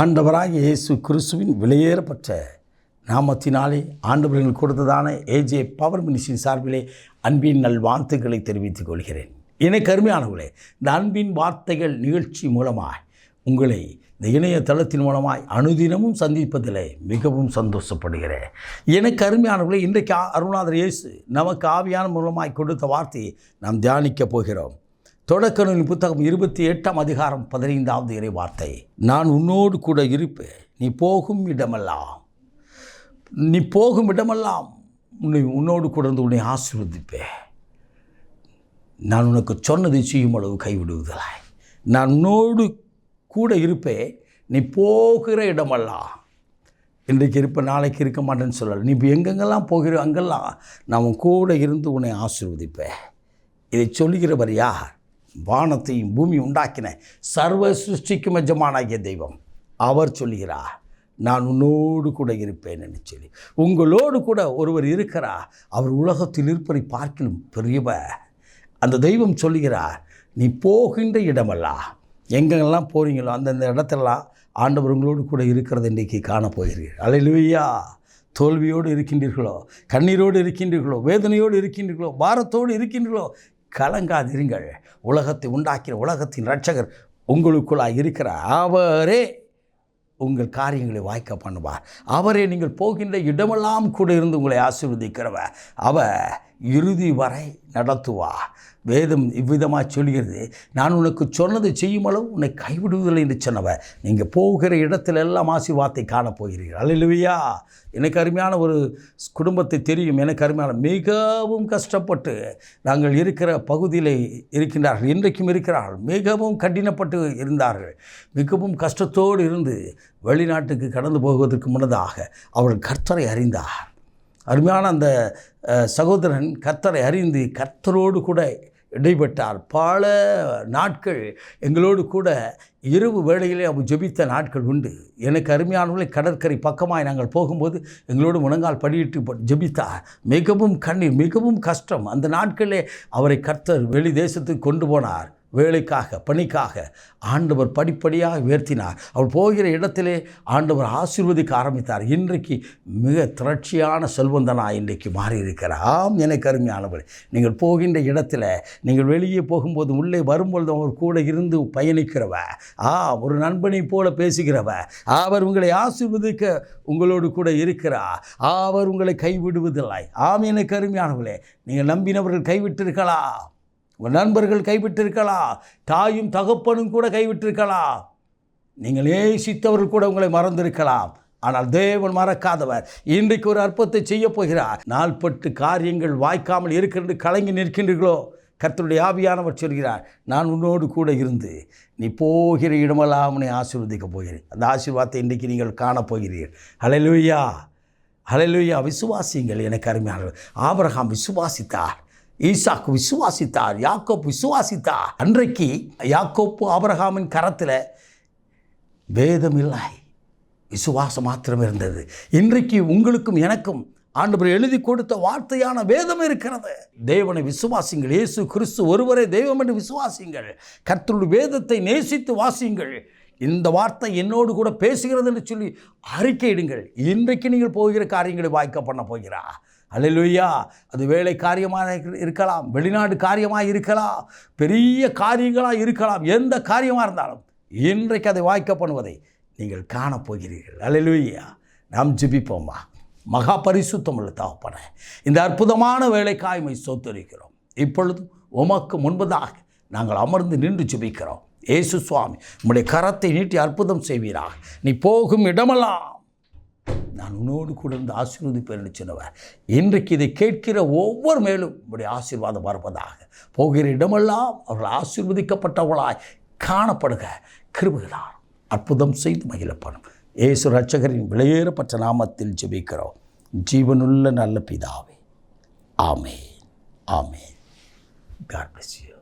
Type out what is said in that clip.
ஆண்டவராக இயேசு கிறிஸ்துவின் விலையேறப்பட்ட நாமத்தினாலே ஆண்டவர்கள் கொடுத்ததான ஏஜே பவர் மினிஸ்டின் சார்பிலே அன்பின் நல் வாழ்த்துக்களை தெரிவித்துக் கொள்கிறேன். எனக்கு அருமையானவர்களே இந்த அன்பின் வார்த்தைகள் நிகழ்ச்சி மூலமாய் உங்களை இந்த இணையதளத்தின் மூலமாய் அனுதினமும் சந்திப்பதில் மிகவும் சந்தோஷப்படுகிறேன். எனக்கு அருமையானவர்களே இன்றைக்கு அருணாதர் இயேசு நமக்கு ஆவியான மூலமாய் கொடுத்த வார்த்தையை நாம் தியானிக்கப் போகிறோம். தொடக்க நூலின் புத்தகம் இருபத்தி எட்டாம் அதிகாரம் பதினைந்தாவது இறை வார்த்தை நான் உன்னோடு கூட இருப்பேன். நீ போகும் இடமெல்லாம். நீ போகும் இடமெல்லாம். உன்னை உன்னோடு கூட இருந்து உன்னை ஆசீர்வதிப்பேன். நான் உனக்கு சொன்னதை செய்யும் அளவு கைவிடுவதில்லை. நான் உன்னோடு கூட இருப்பேன். நீ போகிற இடமெல்லாம். இன்றைக்கு இருப்ப நாளைக்கு இருக்க மாட்டேன்னு சொல்லலை. நீ இப்போ எங்கெங்கெல்லாம் போகிற அங்கெல்லாம் நான் உன் கூட இருந்து உன்னை ஆசீர்வதிப்பேன். இதை சொல்லுகிறவர் யார்? வானத்தையும் பூமி உண்டாக்கின சர்வ சிருஷ்டிக்கும் எஜமானாகிய தெய்வம். அவர் சொல்கிறார் நான் உன்னோடு கூட இருப்பேன் என்று சொல்லி. உங்களோடு கூட ஒருவர் இருக்கிறா அவர் உலகத்தில் இருப்பதை பார்க்கிலும் பெரியவ. அந்த தெய்வம் சொல்லுகிறார் நீ போகின்ற இடமல்லா. எங்கெங்கெல்லாம் போகிறீங்களோ அந்தந்த இடத்துலலாம் ஆண்டவர் உங்களோடு கூட இருக்கிறது இன்றைக்கு காணப் போகிறீர்கள் அல்லேலூயா! தோல்வியோடு இருக்கின்றீர்களோ கண்ணீரோடு இருக்கின்றீர்களோ வேதனையோடு இருக்கின்றீர்களோ பாரத்தோடு இருக்கின்றீர்களோ கலங்காதிருங்கள். உலகத்தை உண்டாக்கிற உலகத்தின் ரட்சகர் உங்களுக்குள்ளாக இருக்கிற அவரே உங்கள் காரியங்களை வாய்க்க பண்ணுவார். அவரே நீங்கள் போகின்ற இடமெல்லாம் கூட இருந்து உங்களை ஆசீர்வதிக்கிறவர். அவர் இறுதி வரை நடத்துவா. வேதம் இவ்விதமாக சொல்கிறது நான் உனக்கு சொன்னது செய்யும் அளவு உன்னை கைவிடுவதில்லை என்று சொன்னவ நீங்கள் போகிற இடத்துல எல்லாம் ஆசிர்வாதத்தை காணப்போகிறீர்கள் அல்லையா எனக்கு அருமையான ஒரு குடும்பத்தை தெரியும். எனக்கு அருமையான மிகவும் கஷ்டப்பட்டு நாங்கள் இருக்கிற பகுதியில் இருக்கின்றார்கள். இன்றைக்கும் இருக்கிறார்கள். மிகவும் கடினப்பட்டு இருந்தார்கள். மிகவும் கஷ்டத்தோடு இருந்து வெளிநாட்டுக்கு கடந்து போவதற்கு முன்னதாக அவர்கள் கர்த்தரை அறிந்தார். அருமையான அந்த சகோதரன் கர்த்தரை அறிந்து கர்த்தரோடு கூட இடைப்பட்டார். பல நாட்கள் எங்களோடு கூட இரவு வேளையிலே அவர் ஜெபித்த நாட்கள் உண்டு. எனக்கு அருமையானவர்களை கடற்கரை பக்கமாய் நாங்கள் போகும்போது எங்களோடு முழங்கால் படியிட்டு ஜெபித்தார் மிகவும் கண்ணீர் மிகவும் கஷ்டம். அந்த நாட்களே அவரை கர்த்தர் வெளி தேசத்துக்கு கொண்டு போனார். வேலைக்காக பணிக்காக ஆண்டவர் படிப்படியாக உயர்த்தினார். அவர் போகிற இடத்திலே ஆண்டவர் ஆசீர்வதிக்க ஆரம்பித்தார். இன்றைக்கு மிக திரட்சியான செல்வந்தனாக இன்றைக்கு மாறி இருக்கிறார் ஆம் எனக்கு அருமையானவர் நீங்கள் போகின்ற இடத்துல நீங்கள் வெளியே போகும்போது உள்ளே வரும்பொழுது அவர் கூட இருந்து பயணிக்கிறவ ஆ ஒரு நண்பனைப் போல பேசுகிறவ அவர் உங்களை ஆசீர்வதிக்க உங்களோடு கூட இருக்கிறார் அவர் உங்களை கைவிடுவதில்லை. ஆம் எனக்கு அருமையானவர்களே நீங்கள் நம்பினவர்கள் கைவிட்டிருக்கலாம். உங்கள் நண்பர்கள் கைவிட்டிருக்கலாம் தாயும் தகப்பனும் கூட கைவிட்டிருக்கலாம் நீங்கள் நேசித்தவர்கள் கூட உங்களை மறந்திருக்கலாம். ஆனால் தேவன் மறக்காதவர். இன்றைக்கு ஒரு அற்பத்தை செய்யப் போகிறார். நாள்பட்டு காரியங்கள் வாய்க்காமல் இருக்கிறது கலங்கி நிற்கின்றீர்களோ? கர்த்தருடைய ஆவியானவர் சொல்கிறார் நான் உன்னோடு கூட இருந்து நீ போகிற இடமெல்லாம் உன்னை ஆசீர்வதிக்கப் போகிறேன். அந்த ஆசீர்வாதத்தை இன்றைக்கு நீங்கள் காணப் போகிறீர்கள். ஹalleluya. ஹalleluya. விசுவாசியுங்கள் எனக்கு அருமையானவர். ஆபரகாம் விசுவாசித்தார். ஈசாக்கு விசுவாசித்தார் யாக்கோப் விசுவாசித்தார். அன்றைக்கு யாக்கோப்பு ஆபரகாமின் கரத்தில் வேதம் இல்லை விசுவாசம் மாத்திரம் இருந்தது. இன்றைக்கு உங்களுக்கும் எனக்கும் ஆண்டவர் எழுதி கொடுத்த வார்த்தையான வேதம் இருக்கிறது. தேவனை விசுவாசிங்கள் இயேசு கிறிஸ்து ஒருவரே தெய்வம் என்று விசுவாசிங்கள். கர்த்தருடைய வேதத்தை நேசித்து வாசியுங்கள் இந்த வார்த்தை என்னோடு கூட பேசுகிறது என்று சொல்லி அறிக்கையிடுங்கள். இன்றைக்கு நீங்கள் போகிற காரியங்களை வாய்க்க பண்ண போகிறா. அலையிலுயா. அது வேலை காரியமாக இருக்கலாம். வெளிநாடு காரியமாக இருக்கலாம். பெரிய காரியங்களாக இருக்கலாம். எந்த காரியமாக இருந்தாலும் இன்றைக்கு அதை வாய்க்கப்படுவதை நீங்கள் காணப்போகிறீர்கள். அலையிலுயா. நாம் ஜிபிப்போம்மா மகா பரிசுத்தம் உள்ள தகப்பன இந்த அற்புதமான வேலைக்காய்மை சோத்தரிக்கிறோம். இப்பொழுது உமக்கு முன்பதாக நாங்கள் அமர்ந்து நின்று ஜிபிக்கிறோம். ஏசு சுவாமி உங்களுடைய கரத்தை நீட்டி அற்புதம் செய்வீராக. நீ போகும் இடமெல்லாம் நான் உன்னோடு கூட இருந்து ஆசீர்வதிப்பேன் என்று சொன்னவர். இன்றைக்கு இதை கேட்கிற ஒவ்வொரு மேலும் உடைய ஆசீர்வாதம் வருவதாக. போகிற இடமெல்லாம் அவர்கள் ஆசீர்வதிக்கப்பட்டவர்களாய் காணப்படுக. கிருபுகிறார் அற்புதம் செய்து மகிழப்படும். இயேசு ரட்சகரின் விலையேறப்பட்ட நாமத்தில் ஜெபிக்கிறோம். ஜீவனுள்ள நல்ல பிதாவே. ஆமே ஆமே காட் பிளஸ் யூ